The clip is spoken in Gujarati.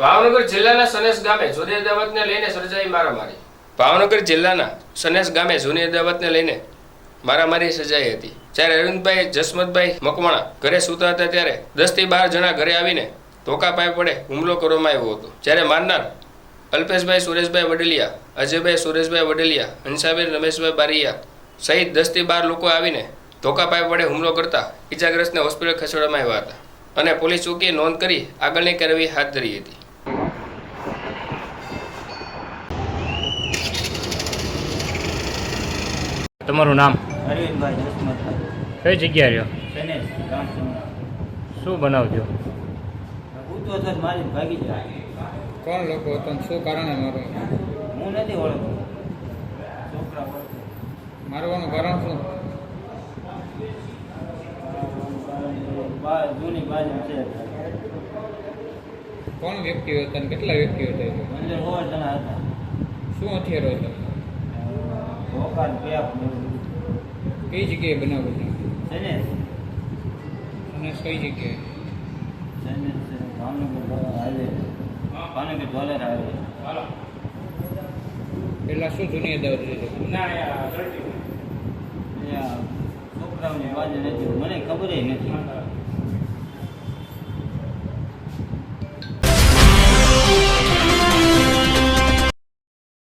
ભાવનગર જિલ્લાના સનેસ ગામે જૂની અદાવતને લઈને સર્જાઈ મારામારી. ભાવનગર જિલ્લાના સનેસ ગામે જૂની અદાવતને લઈને મારામારી સર્જાઈ હતી. જ્યારે અરવિંદભાઈ, જસમતભાઈ મકવાણા ઘરે સૂતા હતા ત્યારે દસથી બાર જણા ઘરે આવીને ધોકા પાય પડે હુમલો કરવામાં આવ્યો હતો. જ્યારે મારનાર અલ્પેશભાઈ, સુરેશભાઈ વડેલિયા, અજયભાઈ, સુરેશભાઈ વડેલિયા, હંસાબેન, રમેશભાઈ બારિયા સહિત દસથી બાર લોકો આવીને ધોકા પાય પડે હુમલો કરતા ઇજાગ્રસ્તને હોસ્પિટલ ખસેડવામાં આવ્યા હતા. અને પોલીસ ચોકીએ નોંધ કરી આગળની કાર્યવાહી હાથ ધરી હતી. તમારું નામ? કઈ જગ્યા રહ્યો? શું બનાવજો? ઉતો સર મારી ભાગી જાય કોણ લોકો હતો શું કારણે મારો? હું નથી ઓળખતો. છોકરા મારવાનું કારણ શું? જૂની બાજુ છે. કોણ વ્યક્તિઓ હતા અને કેટલા વ્યક્તિઓ હતા. શું હથિયારો હતા? ભોકાન ક્યાં. કઈ જગ્યાએ બનાવ સનેશ અને કઈ જગ્યાએ? સનેશ છે, ભાવનગર હાઈવે. ભાવનગર ધોલેર હાઈવે. પેલા શું જૂની અદાવત છોકરાઓની બાજુ નથી. મને ખબર નથી.